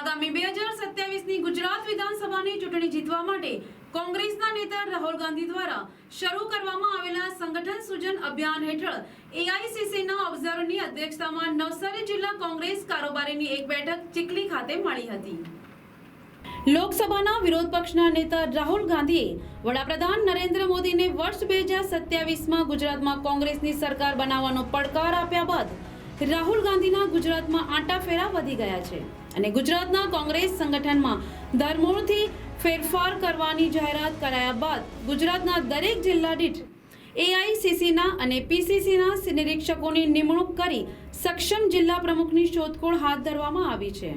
આગામી બે હજાર સત્યાવીસની ગુજરાત વિધાનસભાની ચૂંટણી જીતવા માટે કોંગ્રેસના નેતા રાહુલ ગાંધી દ્વારા શરૂ કરવામાં આવેલા સંગઠન સૂજન અભિયાન હેઠળ એઆઈસીસીના ઓબ્ઝર્વરની અધ્યક્ષતામાં નવસારી જિલ્લા કોંગ્રેસ કારોબારીની એક બેઠક ચીખલી ખાતે મળી હતી. લોકસભાના વિરોધ પક્ષના નેતા રાહુલ ગાંધીએ વડાપ્રધાન નરેન્દ્ર મોદીને વર્ષ બે હજાર સત્યાવીસમાં ગુજરાતમાં કોંગ્રેસની સરકાર બનાવવાનો પડકાર આપ્યા બાદ રાહુલ ગાંધીના ગુજરાતમાં આંટાફેરા વધી ગયા છે અને ગુજરાતના કોંગ્રેસ સંગઠનમાં ધરમૂળથી ફેરફાર કરવાની જાહેરાત કરાયા બાદ ગુજરાતના દરેક જિલ્લા દીઠ એઆઈસીસીના અને પીસીસીના નિરીક્ષકોની નિમણૂક કરી સક્ષમ જિલ્લા પ્રમુખની શોધખોળ હાથ ધરવામાં આવી છે.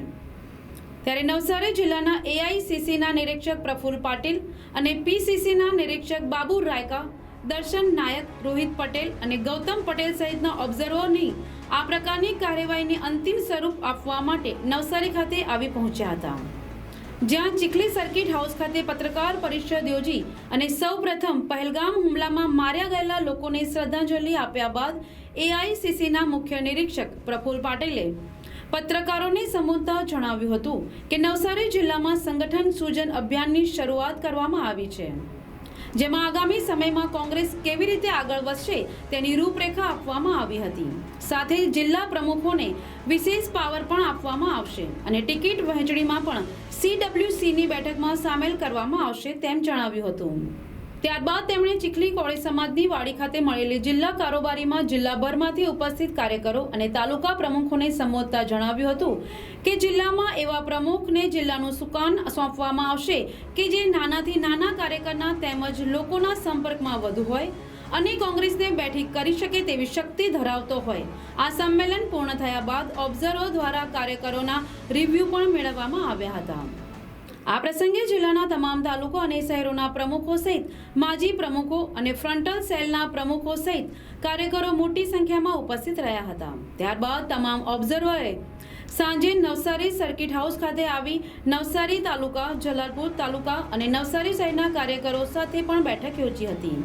ત્યારે નવસારી જિલ્લાના એઆઈસીસીના નિરીક્ષક પ્રફુલ પાટીલ અને પીસીસીના નિરીક્ષક બાબુ રાયકા દર્શન નાયક, રોહિત પટેલ અને ગૌતમ પટેલ સહિતના ઓબ્ઝર્વરની આ પ્રકારની કાર્યવાહીને અંતિમ સ્વરૂપ આપવા માટે નવસારી ખાતે આવી પહોંચ્યા હતા. જ્યાં ચીખલી સર્કિટ હાઉસ ખાતે પત્રકાર પરિષદ યોજી અને સૌપ્રથમ પહેલગામ હુમલામાં માર્યા ગયેલા લોકોને શ્રદ્ધાંજલિ આપ્યા બાદ એઆઈસીસીના મુખ્ય નિરીક્ષક પ્રફુલ પાટીલે પત્રકારોને સંબોધતા જણાવ્યું હતું કે નવસારી જિલ્લામાં સંગઠન સૂજન અભિયાનની શરૂઆત કરવામાં આવી છે. જેમાં આગામી સમયમાં કોંગ્રેસ કેવી રીતે આગળ વધશે તેની રૂપરેખા આપવામાં આવી હતી. સાથે જિલ્લા પ્રમુખોને વિશેષ પાવર પણ આપવામાં આવશે અને ટિકિટ વહેંચણીમાં પણ સીડબ્લ્યુસીની બેઠકમાં સામેલ કરવામાં આવશે તેમ જણાવ્યું હતું. ત્યારબાદ તેમણે ચીખલી કોળી સમાજની વાડી ખાતે મળેલી જિલ્લા કારોબારીમાં જિલ્લાભરમાંથી ઉપસ્થિત કાર્યકરો અને તાલુકા પ્રમુખોને સંબોધતા જણાવ્યું હતું કે જિલ્લામાં એવા પ્રમુખને જિલ્લાનું સુકાન સોંપવામાં આવશે કે જે નાનાથી નાના કાર્યકરના તેમજ લોકોના સંપર્કમાં વધુ હોય અને કોંગ્રેસને બેઠી કરી શકે તેવી શક્તિ ધરાવતો હોય. આ સંમેલન પૂર્ણ થયા બાદ ઓબ્ઝર્વર દ્વારા કાર્યકરોના રિવ્યૂ પણ મેળવવામાં આવ્યા હતા. આ પ્રસંગે જિલ્લાના તમામ તાલુકો અને શહેરોના પ્રમુખો સહિત માજી પ્રમુખો અને ફ્રન્ટલ સેલના પ્રમુખો સહિત કાર્યકરો મોટી સંખ્યામાં ઉપસ્થિત રહ્યા હતા. ત્યારબાદ તમામ ઓબ્ઝર્વરે સાંજે નવસારી સર્કિટ હાઉસ ખાતે આવી નવસારી તાલુકા, જલાલપુર તાલુકા અને નવસારી શહેરના કાર્યકરો સાથે પણ બેઠક યોજી હતી.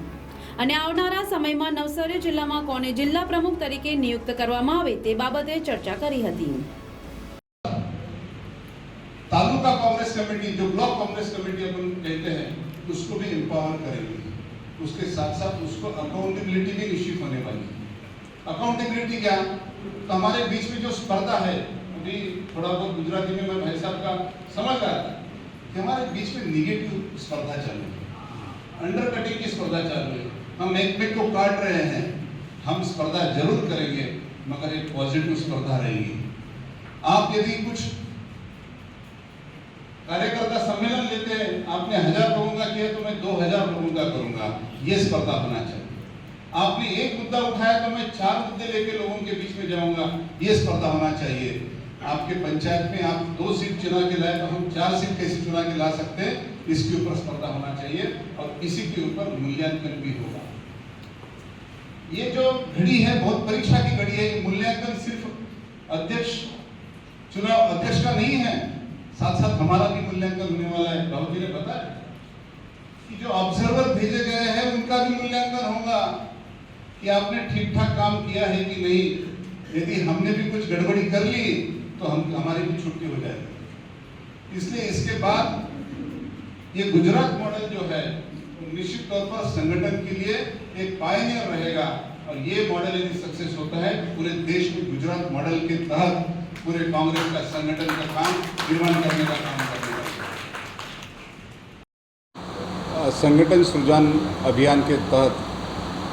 અને આવનારા સમયમાં નવસારી જિલ્લામાં કોને જિલ્લા પ્રમુખ તરીકે નિયુક્ત કરવામાં આવે તે બાબતે ચર્ચા કરી હતી. कांग्रेस कमेटी अपन कहते हैं, उसको भी एम्पावर करेंगे। उसके साथ साथ उसको अकाउंटेबिलिटी भी निश्चित होने वाली है। अकाउंटेबिलिटी क्या? तो हमारे बीच में जो स्पर्धा है, अभी थोड़ा बहुत गुजराती में मैं भाई साहब का समझ रहा था कि हमारे बीच में निगेटिव स्पर्धा चल रही है। अंडर कटिंग की स्पर्धा चल रही है। हम एक एक को काट रहे हैं। हम स्पर्धा ज़रूर करेंगे, मगर एक पॉजिटिव स्पर्धा रहेगी। आप यदि कुछ कार्यकर्ता सम्मेलन लेते हैं, आपने हज़ार लोगों का किया तो मैं दो हज़ार लोगों का करूँगा। ये स्पर्धा होना चाहिए। आपने एक मुद्दा उठाया तो मैं चार मुद्दे लेके लोगों के बीच में जाऊँगा। ये स्पर्धा होना चाहिए। आपके पंचायत में आप दो सीट चुना के लाए तो हम चार सीट कैसे चुना के ला सकते हैं? इसके ऊपर स्पर्धा होना चाहिए और इसी के ऊपर मूल्यांकन भी होगा। ये जो घड़ी है, बहुत परीक्षा की घड़ी है मूल्यांकन सिर्फ़ अध्यक्ष, चुनाव अध्यक्ष का नहीं है साथ साथ हमारा भी मूल्यांकन होने वाला है। राहुल जी ने बताया? कि जो ऑब्जर्वर भेजे गए हैं, उनका भी मूल्यांकन होगा। कि आपने ठीक ठाक काम किया है कि नहीं? यदि हमने भी कुछ गड़बड़ी कर ली तो हम, हमारी भी छुट्टी हो जाएगी। इसलिए इसके बाद ये गुजरात मॉडल जो है निश्चित तौर पर संगठन के लिए एक पायनियर रहेगा। और ये मॉडल यदि सक्सेस होता है, पूरे देश में गुजरात मॉडल के तहत पूरे कांग्रेस का संगठन का काम, निर्माण करने का काम संगठन सृजन अभियान के तहत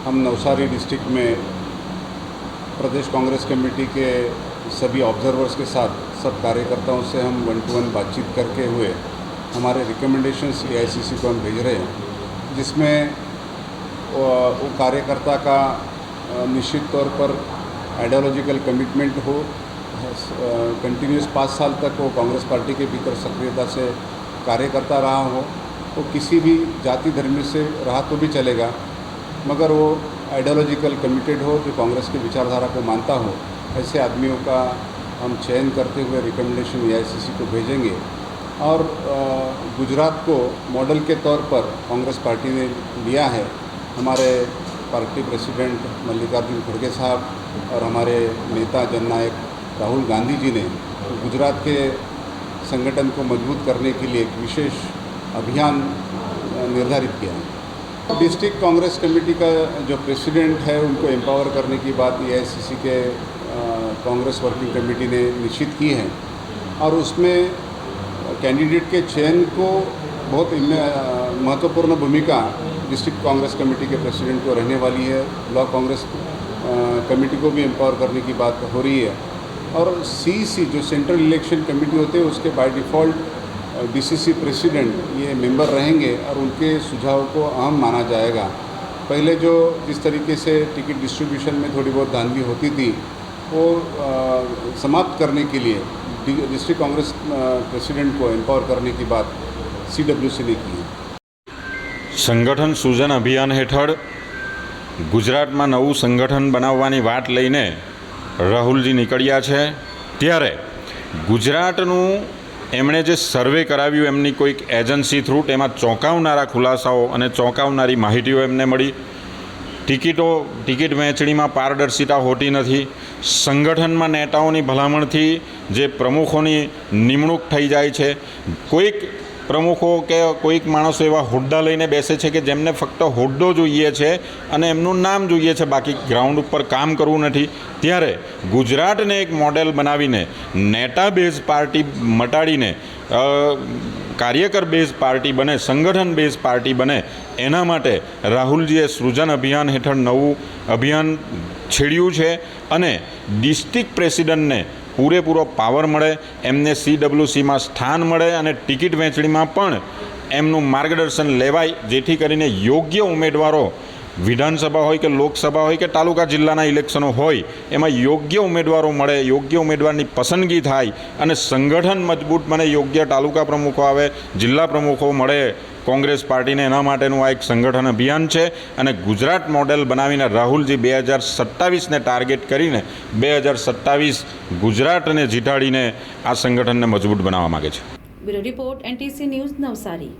हम नवसारी डिस्ट्रिक्ट में प्रदेश कांग्रेस कमेटी के सभी ऑब्जर्वर्स के साथ, सब कार्यकर्ताओं से हम वन टू वन बातचीत करके हुए। हमारे रिकमेंडेशंस ए को हम भेज रहे हैं, जिसमें वो कार्यकर्ता का निश्चित तौर पर आइडियोलॉजिकल कमिटमेंट हो कंटिन्यूस पाँच साल तक वो कांग्रेस पार्टी के भीतर सक्रियता से कार्य करता रहा हो वो किसी भी जाति धर्म से रहा तो भी चलेगा, मगर वो आइडियोलॉजिकल कमिटेड हो जो कांग्रेस की विचारधारा को मानता हो, ऐसे आदमियों का हम चयन करते हुए रिकमेंडेशन ए को भेजेंगे। और गुजरात को मॉडल के तौर पर कांग्रेस पार्टी ने लिया है, हमारे पार्टी प्रेसिडेंट मल्लिकार्जुन खड़गे साहब और हमारे नेता जननायक राहुल गांधी जी ने गुजरात के संगठन को मज़बूत करने के लिए एक विशेष अभियान निर्धारित किया है। डिस्ट्रिक्ट कांग्रेस कमेटी का जो प्रेसिडेंट है, उनको एम्पावर करने की बात ए के कांग्रेस वर्किंग कमेटी ने निश्चित की है। और उसमें कैंडिडेट के चयन को बहुत महत्वपूर्ण भूमिका डिस्ट्रिक्ट कांग्रेस कमेटी के प्रेसिडेंट को रहने वाली है। ब्लॉक कांग्रेस कमेटी को भी एम्पावर करने की बात हो रही है। और सी जो सेंट्रल इलेक्शन कमेटी होते हैं, उसके बाय डिफ़ॉल्ट डीसीसी प्रेसिडेंट ये मेंबर रहेंगे और उनके सुझाव को अहम माना जाएगा। पहले जो जिस तरीके से टिकट डिस्ट्रीब्यूशन में थोड़ी बहुत धांधली होती थी, वो समाप्त करने के लिए डिस्ट्रिक्ट कांग्रेस प्रेसिडेंट को एम्पावर करने की बात सी ने की સંગઠન સૂજન અભિયાન હેઠળ ગુજરાતમાં નવું સંગઠન બનાવવાની વાત લઈને રાહુલજી નીકળ્યા છે. ત્યારે ગુજરાતનું એમણે જે સર્વે કરાવ્યું એમની કોઈક એજન્સી થ્રુ, તેમાં ચોંકાવનારા ખુલાસાઓ અને ચોંકાવનારી માહિતીઓ એમને મળી. ટિકિટો, ટિકિટ વહેંચણીમાં પારદર્શિતા હોતી નથી. સંગઠનમાં નેતાઓની ભલામણથી જે પ્રમુખોની નિમણૂક થઈ જાય છે, કોઈક પ્રમુખો કે કોઈક માણસો એવા હોદ્દા લઈને બેસે છે કે જેમને ફક્ત હોદ્દો જોઈએ છે અને એમનું નામ જોઈએ છે, બાકી ગ્રાઉન્ડ ઉપર કામ કરવું નથી. ત્યારે ગુજરાતને એક મોડેલ બનાવીને, નેતા બેઝ પાર્ટી મટાડીને કાર્યકર બેઝ પાર્ટી બને, સંગઠન બેઝ પાર્ટી બને, એના માટે રાહુલજીએ સૃજન અભિયાન હેઠળ નવું અભિયાન છેડ્યું છે અને ડિસ્ટ્રિક્ટ પ્રેસિડન્ટને પૂરેપૂરો પાવર મળે, એમને સીડબ્લ્યુસીમાં સ્થાન મળે અને ટિકિટ વહેંચણીમાં પણ એમનું માર્ગદર્શન લેવાય, જેથી કરીને યોગ્ય ઉમેદવારો વિધાનસભા હોય કે લોકસભા હોય કે તાલુકા જિલ્લાના ઇલેક્શનો હોય, એમાં યોગ્ય ઉમેદવારો મળે, યોગ્ય ઉમેદવારની પસંદગી થાય અને સંગઠન મજબૂત બને, યોગ્ય તાલુકા પ્રમુખો આવે, જિલ્લા પ્રમુખો મળે કોંગ્રેસ પાર્ટીને એના માટેનું આ એક સંગઠન અભિયાન છે અને ગુજરાત મોડેલ બનાવીને રાહુલજી બે હજાર સત્તાવીસને ટાર્ગેટ કરીને બે હજાર સત્તાવીસ ગુજરાતને જીતાડીને આ સંગઠનને મજબૂત બનાવવા માગે છે. Report NTC news Navsari.